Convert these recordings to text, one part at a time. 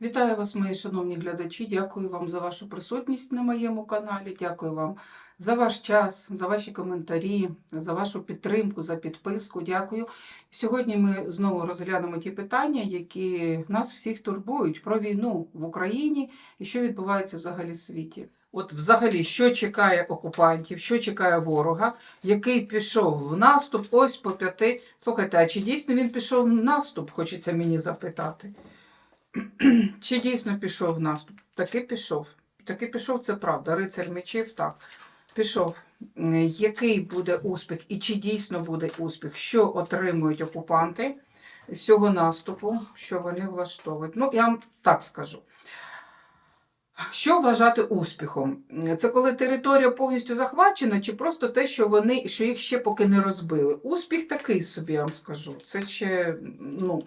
Вітаю вас, мої шановні глядачі. Дякую вам за вашу присутність на моєму каналі. Дякую вам за ваш час, за ваші коментарі, за вашу підтримку, за підписку. Дякую. Сьогодні ми знову розглянемо ті питання, які нас всіх турбують про війну в Україні і що відбувається взагалі в світі. От, взагалі, що чекає окупантів, що чекає ворога, який пішов в наступ, ось по п'яти. Слухайте, а чи дійсно він пішов в наступ? Хочеться мені запитати. Чи дійсно пішов в наступ? Таки пішов. Таки пішов, це правда. Рицар мечів, так. Пішов. Який буде успіх і чи дійсно буде успіх? Що отримують окупанти з цього наступу, що вони влаштовують? Ну, я вам так скажу. Що вважати успіхом? Це коли територія повністю захвачена, чи просто те, що вони що їх ще поки не розбили? Успіх такий собі, я вам скажу. Це ще ну,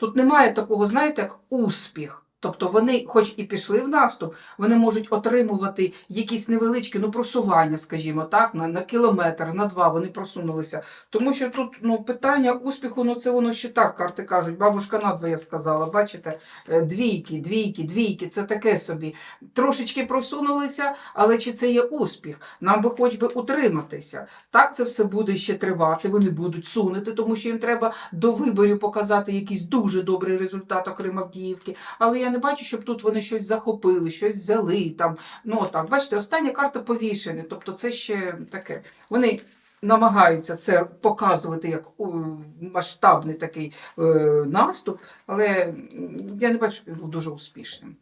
Тут немає такого, знаєте, успіх. Тобто вони, хоч і пішли в наступ, вони можуть отримувати якісь невеличкі ну, просування, скажімо так, на, на кілометр, на два вони просунулися. Тому що тут ну, питання успіху, ну це воно ще так, карти кажуть, бабушка надвоє сказала, бачите, е, двійки, двійки, двійки, це таке собі. Трошечки просунулися, але чи це є успіх? Нам би хоч би утриматися. Так це все буде ще тривати, вони будуть сунути, тому що їм треба до виборів показати якийсь дуже добрий результат, окрім Авдіївки. Але я не бачу, щоб тут вони щось захопили, щось взяли. Там. Ну, так, бачите, остання карта повішені, тобто це ще таке. Вони намагаються це показувати як масштабний такий е, наступ, але я не бачу, щоб він був дуже успішним.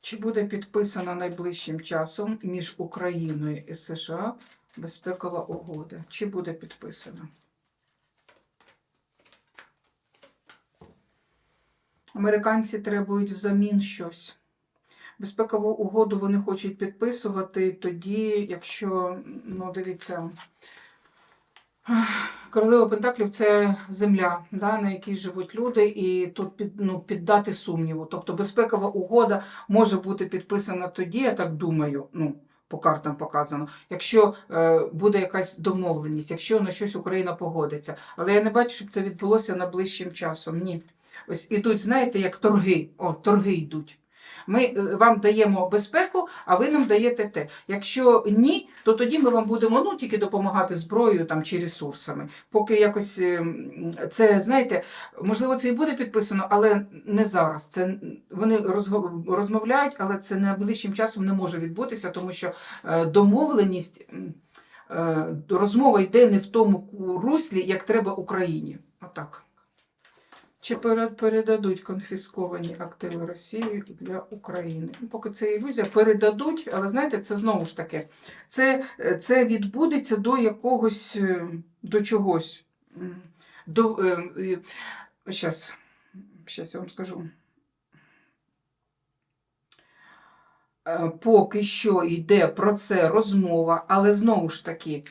Чи буде підписана найближчим часом між Україною і США безпекова угода? Чи буде підписана? Американці требують взамін щось. Безпекову угоду вони хочуть підписувати тоді, якщо, ну, дивіться, королева Пентаклів це земля, да, на якій живуть люди, і тут під, ну, піддати сумніву. Тобто безпекова угода може бути підписана тоді, я так думаю, ну, по картам показано, якщо е, буде якась домовленість, якщо на щось Україна погодиться. Але я не бачу, щоб це відбулося найближчим часом. Ні. Ось ідуть, знаєте, як торги. О, торги йдуть. Ми е, вам даємо безпеку, а ви нам даєте те. Якщо ні, то тоді ми вам будемо ну, тільки допомагати зброєю там, чи ресурсами. Поки якось е, це, знаєте, можливо, це і буде підписано, але не зараз. Це вони розмовляють, але це найближчим часом не може відбутися, тому що е, домовленість, розмова йде не в тому руслі, як треба Україні. Отак. Чи передадуть конфісковані активи Росії для України? Ну, Поки це ілюзія, передадуть, але знаєте, це знову ж таки, це, це відбудеться до якогось, е, до чогось. До, е, е, щас, щас я вам скажу. Поки що йде про це розмова, але знову ж таки,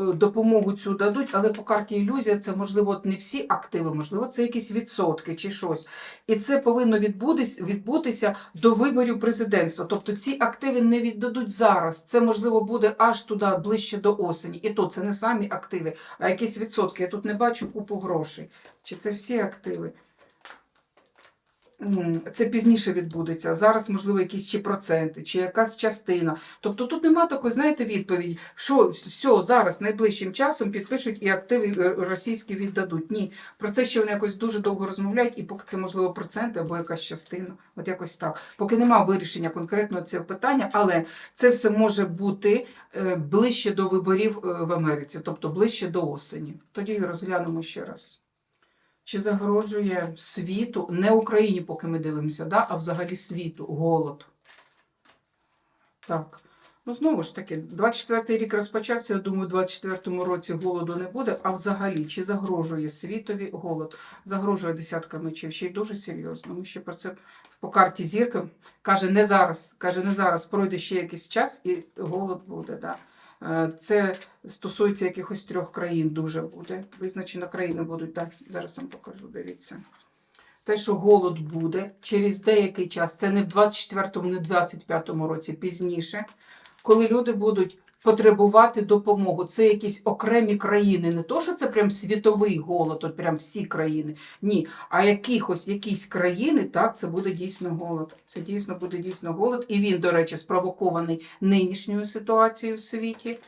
допомогу цю дадуть, але по карті ілюзія це можливо не всі активи, можливо, це якісь відсотки чи щось. І це повинно відбутись, відбутися до виборів президентства. Тобто ці активи не віддадуть зараз. Це можливо буде аж туди ближче до осені. І то це не самі активи, а якісь відсотки. Я тут не бачу купу грошей. Чи це всі активи? Це пізніше відбудеться. Зараз, можливо, якісь чи проценти, чи якась частина. Тобто тут нема такої, знаєте, відповіді, що все зараз найближчим часом підпишуть і активи е, російські віддадуть. Ні, про це ще вони якось дуже довго розмовляють, і поки це можливо проценти або якась частина. От якось так. Поки нема вирішення конкретного цього питання, але це все може бути е, ближче до виборів е, в Америці, тобто ближче до осені. Тоді розглянемо ще раз. Чи загрожує світу, не Україні, поки ми дивимося, да, а взагалі світу голод? Так. Ну, знову ж таки, 24-й рік розпочався. Я думаю, у 24-му році голоду не буде. А взагалі, чи загрожує світові голод? Загрожує десятка мечів, ще й дуже серйозно. Ми ще про це по карті зірка каже, не зараз. Каже, не зараз. Пройде ще якийсь час і голод буде. Да. Е, Це стосується якихось трьох країн дуже буде. Визначено країни будуть. Так, зараз вам покажу, дивіться. Те, що голод буде через деякий час, це не в 24-му, не в 25-му році, пізніше, коли люди будуть потребувати допомогу. Це якісь окремі країни. Не то, що це прям світовий голод, от прям всі країни. Ні. А якихось якісь країни, так, це буде дійсно голод. Це дійсно буде дійсно голод. І він, до речі, спровокований нинішньою ситуацією в світі.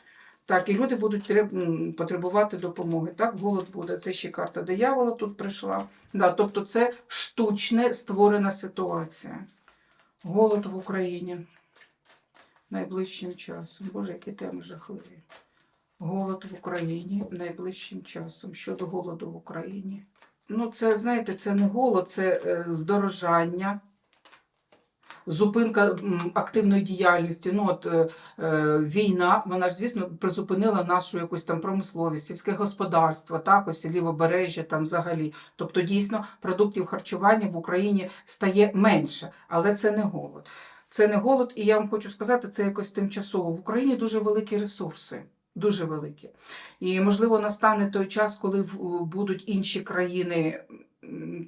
Так, і люди будуть треб- потребувати допомоги. Так, голод буде. Це ще карта диявола тут прийшла. Да, тобто це штучне створена ситуація. Голод в Україні найближчим часом. Боже, які теми жахливі. Голод в Україні найближчим часом. Щодо голоду в Україні. Ну, це, знаєте, це не голод, це е, здорожання, зупинка активної діяльності. Ну, от е, е, війна, вона ж, звісно, призупинила нашу якусь там промисловість, сільське господарство, так, ось лівобережжя там взагалі. Тобто, дійсно, продуктів харчування в Україні стає менше, але це не голод. Це не голод, і я вам хочу сказати, це якось тимчасово. В Україні дуже великі ресурси. Дуже великі. І, можливо, настане той час, коли будуть інші країни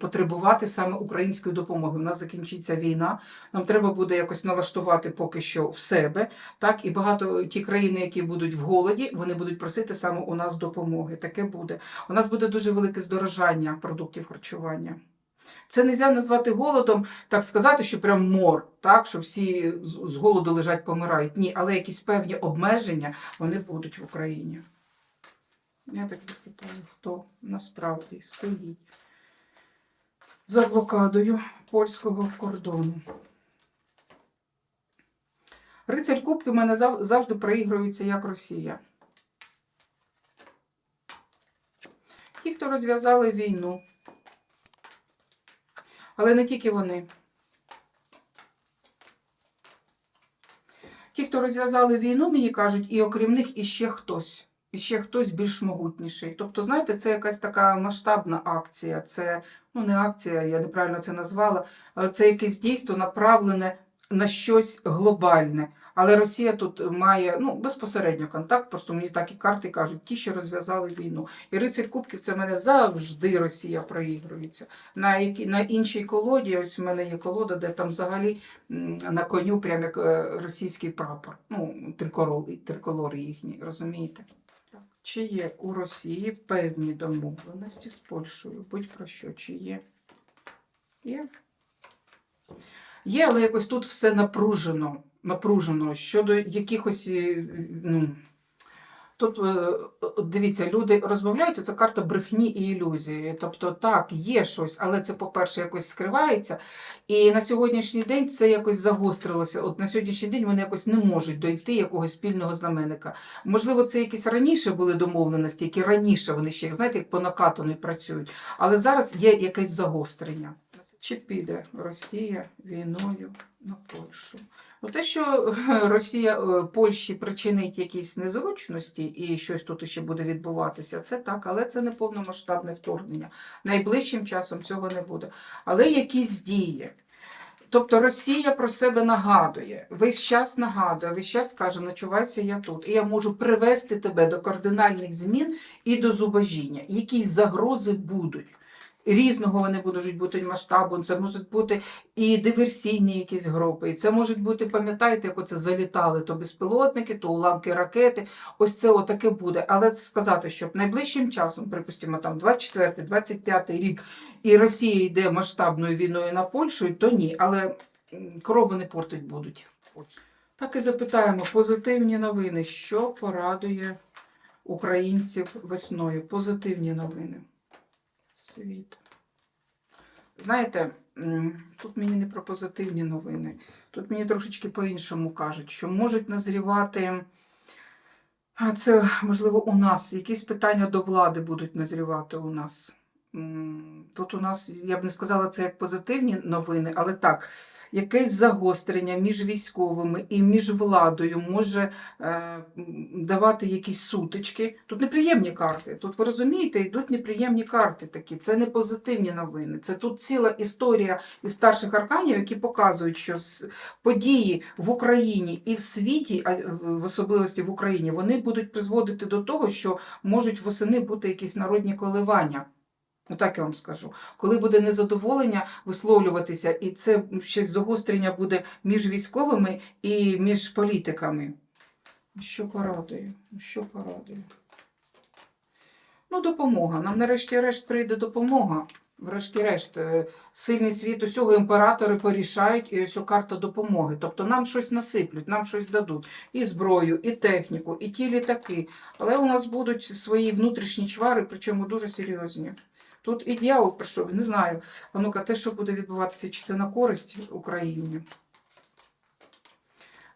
потребувати саме української допомоги. У нас закінчиться війна. Нам треба буде якось налаштувати поки що в себе. Так, і багато ті країни, які будуть в голоді, вони будуть просити саме у нас допомоги. Таке буде. У нас буде дуже велике здорожання продуктів харчування. Це не можна назвати голодом, так сказати, що прям мор, так, що всі з голоду лежать, помирають. Ні, але якісь певні обмеження вони будуть в Україні. Я так запитаю, хто насправді стоїть за блокадою польського кордону. Рицарь Кубки в мене завжди проігрується як Росія. Ті, хто розв'язали війну. Але не тільки вони. Ті, хто розв'язали війну, мені кажуть, і окрім них іще хтось. І ще хтось більш могутніший. Тобто, знаєте, це якась така масштабна акція. Це ну не акція, я неправильно це назвала, але це якесь дійство направлене на щось глобальне. Але Росія тут має ну, безпосередньо контакт, просто мені так і карти кажуть, ті, що розв'язали війну. І рицарь Кубків це мене завжди Росія проігрується. На, які, на іншій колоді, ось в мене є колода, де там взагалі на коню прям як е, російський прапор. Ну, триколор, триколори їхні, розумієте? Так. Чи є у Росії певні домовленості з Польщею? Будь про що, чи є? Є. Є, але якось тут все напружено. Напружено щодо якихось. е, Ну, тут, е, дивіться, люди розмовляють, це карта брехні і ілюзії. Тобто, так, є щось, але це, по-перше, якось скривається. І на сьогоднішній день це якось загострилося. От на сьогоднішній день вони якось не можуть дойти якогось спільного знаменника. Можливо, це якісь раніше були домовленості, які раніше вони ще, як знаєте, як по працюють. Але зараз є якесь загострення. Чи піде Росія війною на Польщу? Ну, те, що Росія е, Польщі причинить якісь незручності і щось тут ще буде відбуватися, це так, але це не повномасштабне вторгнення. Найближчим часом цього не буде. Але якісь дії. Тобто Росія про себе нагадує, весь час нагадує, весь час каже, ночувайся я тут. І я можу привести тебе до кардинальних змін і до зубожіння. Якісь загрози будуть. Різного вони можуть бути масштабу, це можуть бути і диверсійні якісь групи. І це можуть бути, пам'ятаєте, як оце залітали то безпілотники, то уламки ракети. Ось це отаке буде. Але сказати, щоб найближчим часом, припустимо, там 24-25 рік, і Росія йде масштабною війною на Польщу, то ні. Але корови не портить будуть. Так і запитаємо: позитивні новини, що порадує українців весною? Позитивні новини. Світ. Знаєте, тут мені не про позитивні новини. Тут мені трошечки по-іншому кажуть, що можуть назрівати. Це, можливо, у нас якісь питання до влади будуть назрівати у нас. Тут у нас, я б не сказала це як позитивні новини, але так, якесь загострення між військовими і між владою може е, давати якісь сутички. Тут неприємні карти. Тут ви розумієте, йдуть неприємні карти такі. Це не позитивні новини. Це тут ціла історія із старших арканів, які показують, що події в Україні і в світі, а в особливості в Україні, вони будуть призводити до того, що можуть восени бути якісь народні коливання. Отак я вам скажу. Коли буде незадоволення висловлюватися, і це ще загострення буде між військовими і між політиками. Що порадує? Що порадує? Ну, допомога. Нам нарешті-решт прийде допомога. Врешті-решт, е, сильний світ усього імператори порішають, і ось карта допомоги. Тобто нам щось насиплють, нам щось дадуть. І зброю, і техніку, і ті літаки. Але у нас будуть свої внутрішні чвари, причому дуже серйозні. Тут і дьявол прийшов, не знаю. А ну-ка, те, що буде відбуватися, чи це на користь Україні?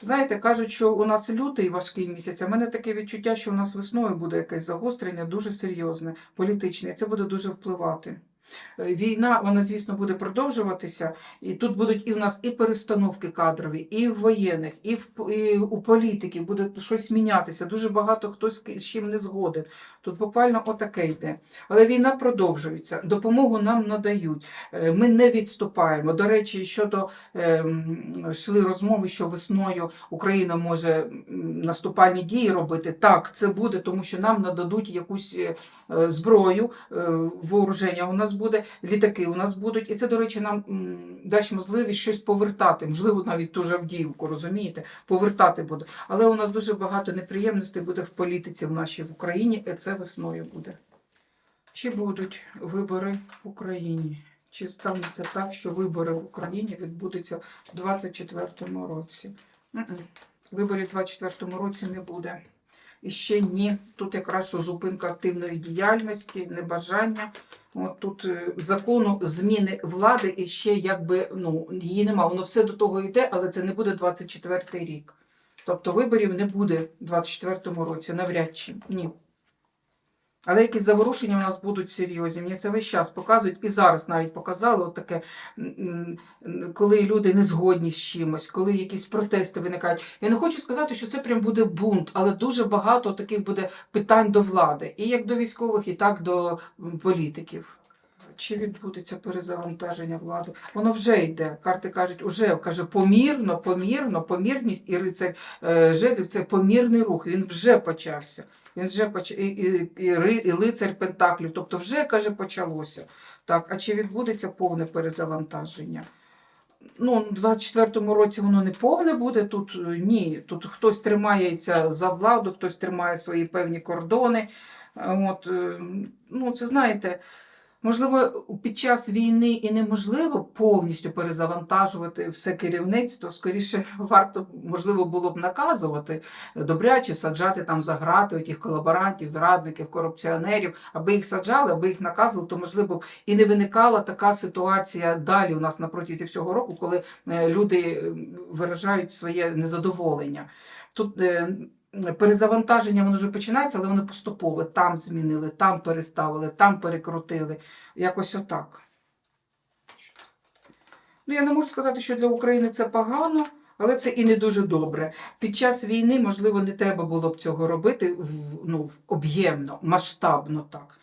Знаєте, кажуть, що у нас лютий важкий місяць, а в мене таке відчуття, що у нас весною буде якесь загострення дуже серйозне, політичне, і це буде дуже впливати. Е, Війна, вона, звісно, буде продовжуватися, і тут будуть і у нас і перестановки кадрові, і в воєнних, і, в, і у політиків буде щось мінятися. Дуже багато хто з чим не згоден. Тут буквально отаке йде. Але війна продовжується, допомогу нам надають. Е, Ми не відступаємо. До речі, щодо ем, йшли розмови, що весною Україна може наступальні дії робити. Так, це буде, тому що нам нададуть якусь е, зброю, е, вооруження у нас буде, літаки у нас будуть. І це, до речі, нам дасть можливість щось повертати, можливо, навіть ту Авдіївку, розумієте? Повертати буде. Але у нас дуже багато неприємностей буде в політиці в нашій в Україні, і це весною буде. Чи будуть вибори в Україні? Чи станеться так, що вибори в Україні відбудуться в 2024 році? Виборів в 2024 році не буде. І ще ні. Тут якраз що зупинка активної діяльності, небажання. От тут е, закону зміни влади і ще якби ну її нема. Воно все до того йде, але це не буде 24 рік. Тобто виборів не буде в 24-му році, навряд чи ні. Але якісь заворушення у нас будуть серйозні. Мені це весь час показують, і зараз навіть показали таке, коли люди не згодні з чимось, коли якісь протести виникають. Я не хочу сказати, що це прям буде бунт, але дуже багато таких буде питань до влади, і як до військових, і так до політиків. Чи відбудеться перезавантаження влади? Воно вже йде. Карти кажуть, уже каже помірно, помірно, помірність і рицарь е, жезлів це помірний рух. Він вже почався. Він вже поч... і, і, і, і лицар Пентаклів, тобто вже каже, почалося. Так, а чи відбудеться повне перезавантаження? Ну, у 24-му році воно не повне буде. Тут е, ні. Тут хтось тримається за владу, хтось тримає свої певні кордони. От, е, ну, це знаєте, можливо, під час війни і неможливо повністю перезавантажувати все керівництво. Скоріше, варто, можливо, було б наказувати добряче саджати там за грати тих колаборантів, зрадників, корупціонерів, аби їх саджали, аби їх наказували, то можливо б і не виникала така ситуація далі у нас на протязі всього року, коли е, люди виражають своє незадоволення. Тут е, перезавантаження воно вже починається, але воно поступове. Там змінили, там переставили, там перекрутили. Якось отак. Ну, я не можу сказати, що для України це погано, але це і не дуже добре. Під час війни, можливо, не треба було б цього робити в, ну, об'ємно, масштабно так.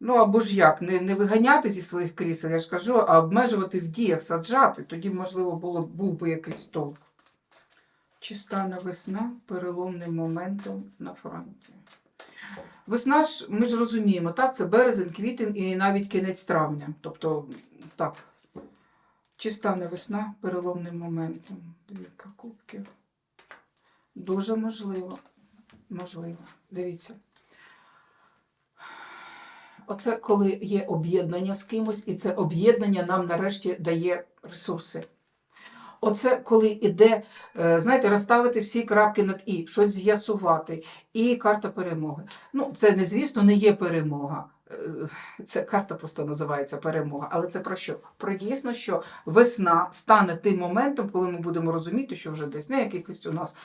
Ну або ж як, не, не виганяти зі своїх крісел, я ж кажу, а обмежувати в діях, саджати, тоді, можливо, було, був би якийсь толк. Чи стане весна переломним моментом на фронті? Весна ж, ми ж розуміємо, так, це березень, квітень і навіть кінець травня. Тобто, так. Чи стане весна переломним моментом? Двійка кубків. Дуже можливо. Можливо. Дивіться. Оце коли є об'єднання з кимось, і це об'єднання нам нарешті дає ресурси. Оце коли іде, е, знаєте, розставити всі крапки над і, щось з'ясувати, і карта перемоги. Ну, це звісно не є перемога. Е, Це карта просто називається перемога. Але це про що? Про дійсно, що весна стане тим моментом, коли ми будемо розуміти, що вже десь на якихось у нас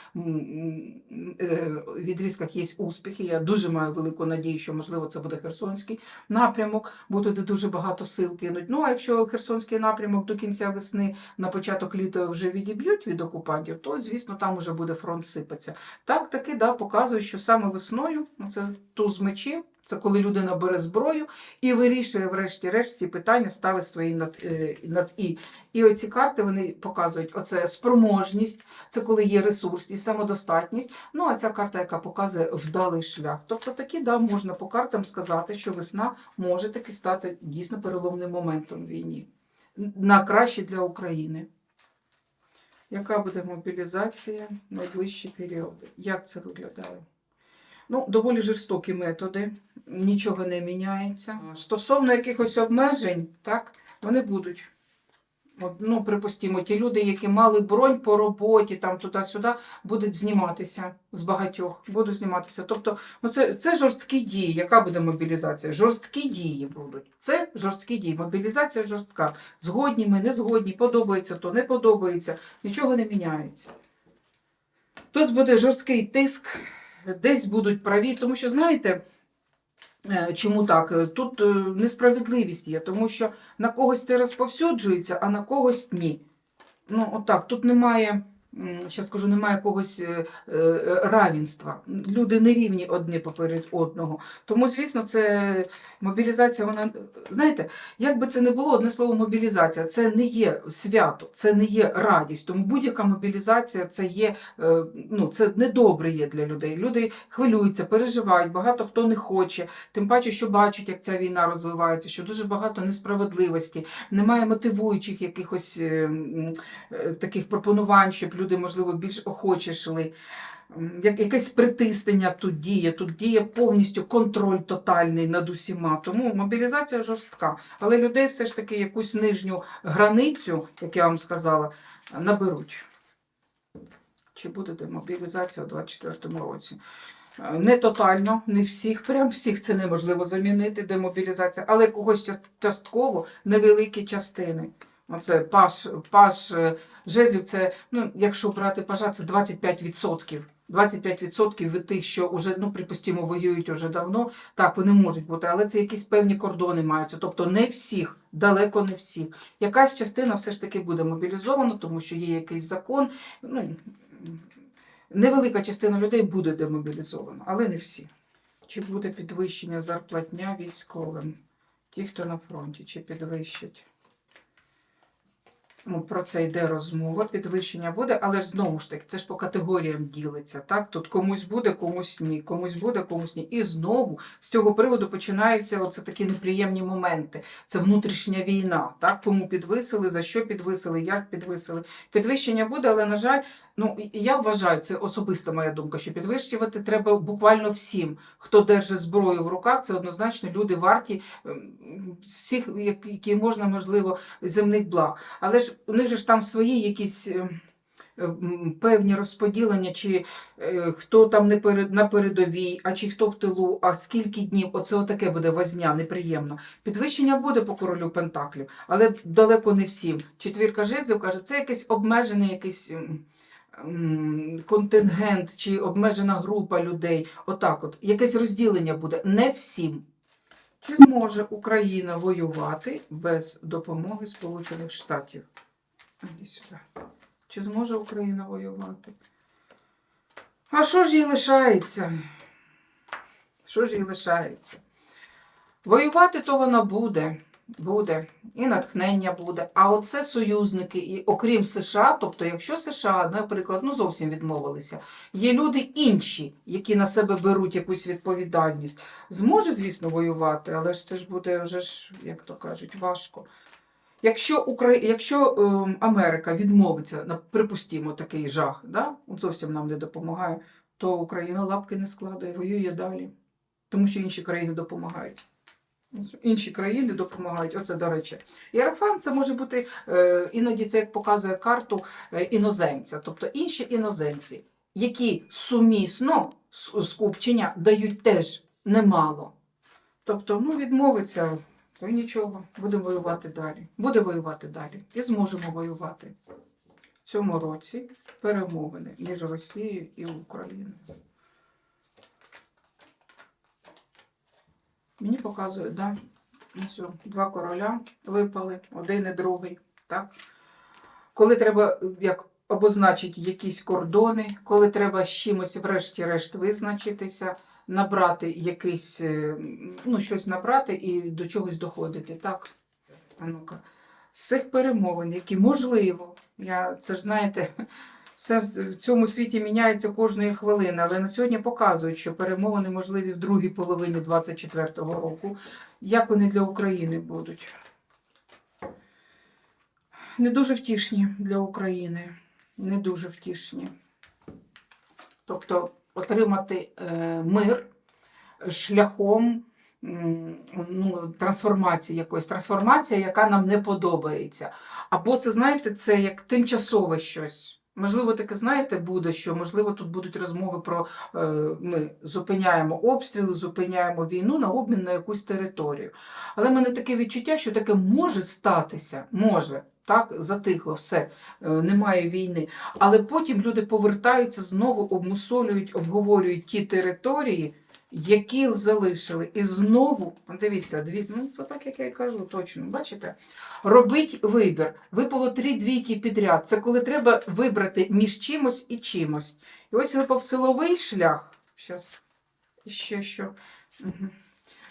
е, відрізках є успіхи. Я дуже маю велику надію, що можливо це буде Херсонський напрямок, бо туди дуже багато сил кинуть. Ну а якщо Херсонський напрямок до кінця весни на початок літа вже відіб'ють від окупантів, то звісно там уже буде фронт сипатися. Так таки да, показує, що саме весною ну, це туз мечів. Це коли людина бере зброю і вирішує, врешті-решт, ці питання, ставить свої над, е, над і. І оці карти вони показують оце спроможність, це коли є ресурсність, самодостатність. Ну а ця карта, яка показує вдалий шлях. Тобто такі, да, можна по картам сказати, що весна може таки стати дійсно переломним моментом війні. На краще для України. Яка буде мобілізація в найближчі періоди? Як це виглядає? Ну, доволі жорстокі методи, нічого не міняється. Стосовно якихось обмежень, так, вони будуть. Ну, припустимо, ті люди, які мали бронь по роботі, там туди-сюди, будуть зніматися з багатьох, будуть зніматися. Тобто, ну це, це жорсткі дії. Яка буде мобілізація? Жорсткі дії будуть. Це жорсткі дії. Мобілізація жорстка. Згодні ми, не згодні, подобається то, не подобається, нічого не міняється. Тут буде жорсткий тиск, десь будуть праві, тому що, знаєте, е, чому так? Тут е, несправедливість є, тому що на когось це розповсюджується, а на когось ні. Ну, отак, тут немає, ще скажу, немає якогось е, е, равенства. Люди не рівні одні поперед одного. Тому, звісно, це мобілізація, вона, знаєте, як би це не було, одне слово мобілізація, це не є свято, це не є радість. Тому будь-яка мобілізація це є, е, ну, це недобре є для людей. Люди хвилюються, переживають, багато хто не хоче, тим паче, що бачать, як ця війна розвивається, що дуже багато несправедливості, немає мотивуючих якихось е, м, е, таких пропонувань, щоб люди, можливо, більш охоче йшли. Якесь притиснення тут діє, тут діє повністю контроль тотальний над усіма. Тому мобілізація жорстка. Але людей все ж таки якусь нижню границю, як я вам сказала, наберуть. Чи буде демобілізація у 2024 році? Е, Не тотально, не всіх, прям всіх це неможливо замінити, демобілізація, але когось частково невеликі частини. Оце паш, паш е, жезлів, це, ну, якщо брати пажа, це 25%. 25% від тих, що вже, ну, припустимо, воюють уже давно, так, вони можуть бути, але це якісь певні кордони маються. Тобто не всіх, далеко не всіх. Якась частина все ж таки буде мобілізована, тому що є якийсь закон. Ну, невелика частина людей буде демобілізована, але не всі. Чи буде підвищення зарплатня військовим? Ті, хто на фронті, чи підвищать? Ну, про це йде розмова, підвищення буде, але ж знову ж таки, це ж по категоріям ділиться. Так? Тут комусь буде, комусь ні, комусь буде, комусь ні. І знову з цього приводу починаються оце такі неприємні моменти. Це внутрішня війна. Так? Кому підвисили, за що підвисили, як підвисили. Підвищення буде, але, на жаль, ну, я вважаю, це особиста моя думка, що підвищувати треба буквально всім. Хто держить зброю в руках, це однозначно люди варті ем, всіх, які можна, можливо, земних благ. Але ж у них же ж там свої якісь. е, Певні розподілення, чи е, хто там не перед, на передовій, а чи хто в тилу, а скільки днів, оце отаке буде возня, неприємно. Підвищення буде по королю Пентаклів, але далеко не всім. Четвірка жезлів каже, це якийсь м, м, контингент чи обмежена група людей. Отак от. Якесь розділення буде. Не всім. Чи зможе Україна воювати без допомоги Сполучених Штатів? Сюди. Чи зможе Україна воювати? А що ж їй лишається? Що ж їй лишається? Воювати то вона буде, буде, і натхнення буде. А оце союзники, і окрім США, тобто, якщо США, наприклад, ну зовсім відмовилися, є люди інші, які на себе беруть якусь відповідальність. Зможе, звісно, воювати, але ж це ж буде вже ж, як то кажуть, важко. Якщо, Укра... Якщо ем, Америка відмовиться, припустімо, такий жах, да? от зовсім нам не допомагає, то Україна лапки не складає, воює далі. Тому що інші країни допомагають. Інші країни допомагають, оце до речі. Єрофан це може бути е, іноді це як показує карту е, іноземця, тобто інші іноземці, які сумісно скупчення дають теж немало. Тобто, ну, відмовиться, то й нічого, будемо воювати далі. Буде воювати далі. І зможемо воювати в цьому році перемовини між Росією і Україною. Мені показують, да? Ось о, два короля випали, один і другий. Так? Коли треба як обозначити якісь кордони, коли треба з чимось, врешті-решт, визначитися, набрати якийсь, е, ну, щось набрати і до чогось доходити. Так? А ну-ка. З цих перемовин, які можливо, я це ж знаєте, все в цьому світі міняється кожної хвилини, але на сьогодні показують, що перемовини можливі в другій половині 2024 року. Як вони для України будуть? Не дуже втішні для України. не дуже втішні. Тобто отримати е, мир шляхом ну, трансформації якоїсь, трансформація, яка нам не подобається. Або це, знаєте, це як тимчасове щось. Можливо, таке, знаєте, буде, що можливо тут будуть розмови про е, ми зупиняємо обстріли, зупиняємо війну на обмін на якусь територію. Але в мене таке відчуття, що таке може статися, може. Так, затихло, все, е, немає війни. Але потім люди повертаються знову, обмусолюють, обговорюють ті території, які залишили. І знову, дивіться, дві, ну це так, як я і кажу, точно, бачите? Робить вибір. Випало три двійки підряд. Це коли треба вибрати між чимось і чимось. І ось випав силовий шлях. Зараз ще що. Угу.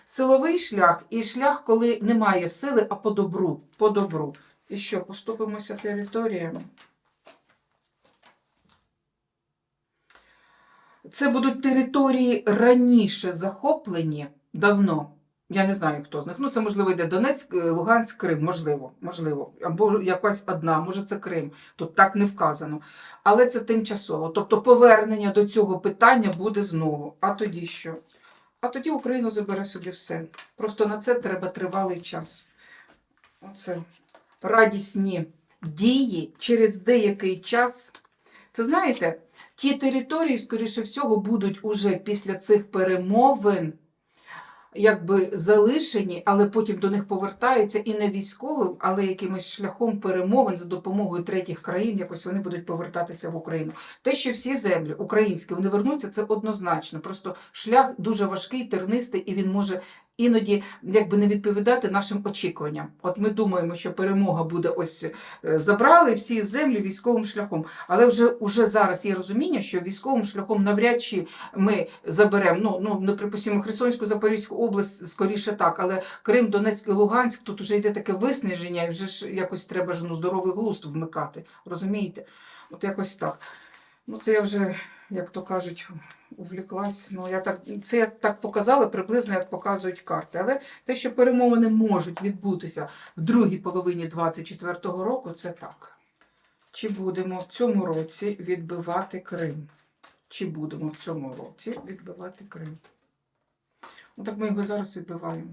Силовий шлях і шлях, коли немає сили, а по добру. По добру. І що, поступимося територіями? Це будуть території раніше захоплені давно. Я не знаю, хто з них. Ну, це, можливо, йде Донецьк, е, Луганськ, Крим, можливо, можливо. Або якась одна, може, це Крим. Тут так не вказано. Але це тимчасово. Тобто повернення до цього питання буде знову. А тоді що? А тоді Україна забере собі все. Просто на це треба тривалий час. Оце радісні дії через деякий час. Це знаєте, ті території, скоріше всього, будуть уже після цих перемовин якби залишені, але потім до них повертаються і не військовим, але якимось шляхом перемовин за допомогою третіх країн, якось вони будуть повертатися в Україну. Те, що всі землі українські вони вернуться, це однозначно. Просто шлях дуже важкий, тернистий, і він може іноді якби не відповідати нашим очікуванням. От ми думаємо, що перемога буде ось е, забрали всі землі військовим шляхом. Але вже уже зараз є розуміння, що військовим шляхом навряд чи ми заберемо. Ну ну не припустимо Херсонську, Запорізьку область, скоріше так, але Крим, Донецьк і Луганськ тут вже йде таке виснаження, і вже ж якось треба ж ну, здоровий глузд вмикати. Розумієте? От якось так. Ну, це я вже, як то кажуть, увліклась. Ну, я так, це я так показала приблизно, як показують карти. Але те, що перемовини можуть відбутися в другій половині 24-го року, це так. Чи будемо в цьому році відбивати Крим? Чи будемо в цьому році відбивати Крим? Так ми його зараз відбиваємо.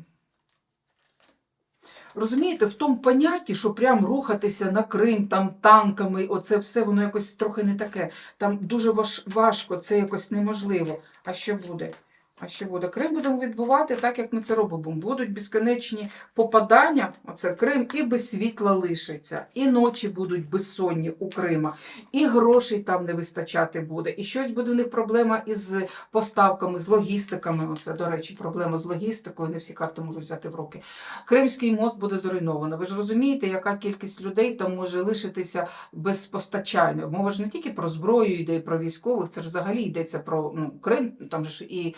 Розумієте, в тому понятті, що прям рухатися на Крим там танками, оце все воно якось трохи не таке. Там дуже важ, важко, це якось неможливо. А що буде? А що буде? Крим будемо відбувати так, як ми це робимо. Будуть безконечні попадання, оце Крим, і без світла лишиться, і ночі будуть безсонні у Крима, і грошей там не вистачати буде, і щось буде в них проблема із поставками, з логістиками. Оце, до речі, проблема з логістикою, не всі карти можуть взяти в руки. Кримський мост буде зруйновано. Ви ж розумієте, яка кількість людей там може лишитися без постачання. Мова ж не тільки про зброю йде, і про військових, це ж взагалі йдеться про ну, Крим, там ж і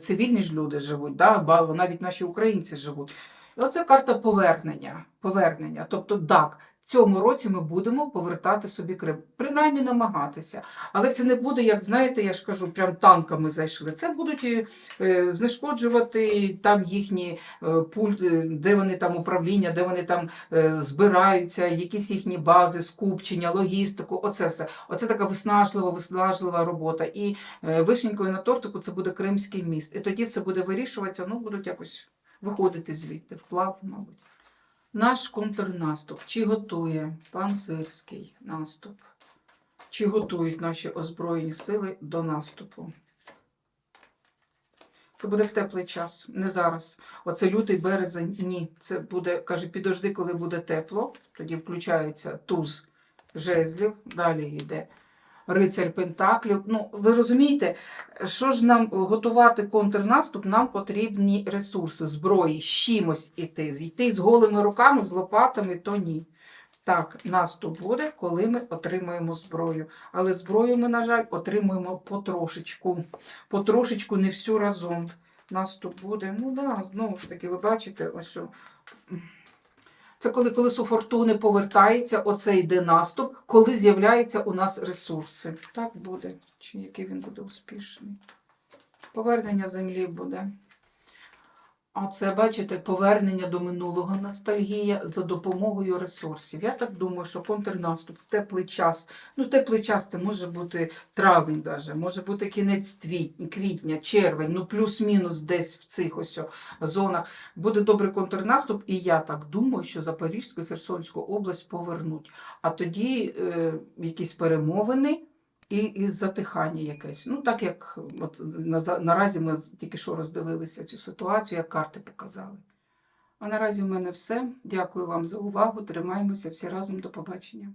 цивільні ж люди живуть, да? бо навіть наші українці живуть. І оце карта повернення. повернення. Тобто, так, цьому році ми будемо повертати собі Крим, принаймні намагатися. Але це не буде, як знаєте, я ж кажу, прям танками зайшли. Це будуть е, е, знешкоджувати там їхні е, пульти, де вони там управління, де вони там збираються, якісь їхні бази, скупчення, логістику. Оце все. Оце така виснажлива, виснажлива робота. І вишенькою на тортику це буде Кримський міст. І тоді це буде вирішуватися, ну будуть якось виходити звідти, вплав, мабуть. Наш контрнаступ. Чи готує пан Сирський наступ? Чи готують наші озброєні сили до наступу? Це буде в теплий час, не зараз. Оце лютий березень. Ні. Це буде, каже, підожди, коли буде тепло. Тоді включається туз жезлів, далі йде рицарь Пентаклів. Ну, ви розумієте, що ж нам готувати контрнаступ, нам потрібні ресурси, зброї, з чимось іти. Йти з голими руками, з лопатами, то ні. Так, наступ буде, коли ми отримаємо зброю. Але зброю ми, на жаль, отримуємо потрошечку. Потрошечку, не всю разом. Наступ буде. Ну так, да, знову ж таки, ви бачите, ось. Це коли колесо фортуни повертається, оце йде наступ, коли з'являються у нас ресурси. Так буде. Чи який він буде успішний? Повернення землі буде. А це, бачите, повернення до минулого ностальгія за допомогою ресурсів. Я так думаю, що контрнаступ в теплий час. Ну, теплий час це може бути травень, даже, може бути кінець квітня, червень, ну плюс-мінус десь в цих ось зонах. Буде добрий контрнаступ, і я так думаю, що Запорізьку і Херсонську область повернуть. А тоді е, якісь перемовини. І, і затихання якесь. Ну, так як от, на, наразі ми тільки що роздивилися цю ситуацію, як карти показали. А наразі в мене все. Дякую вам за увагу. Тримаємося всі разом. До побачення.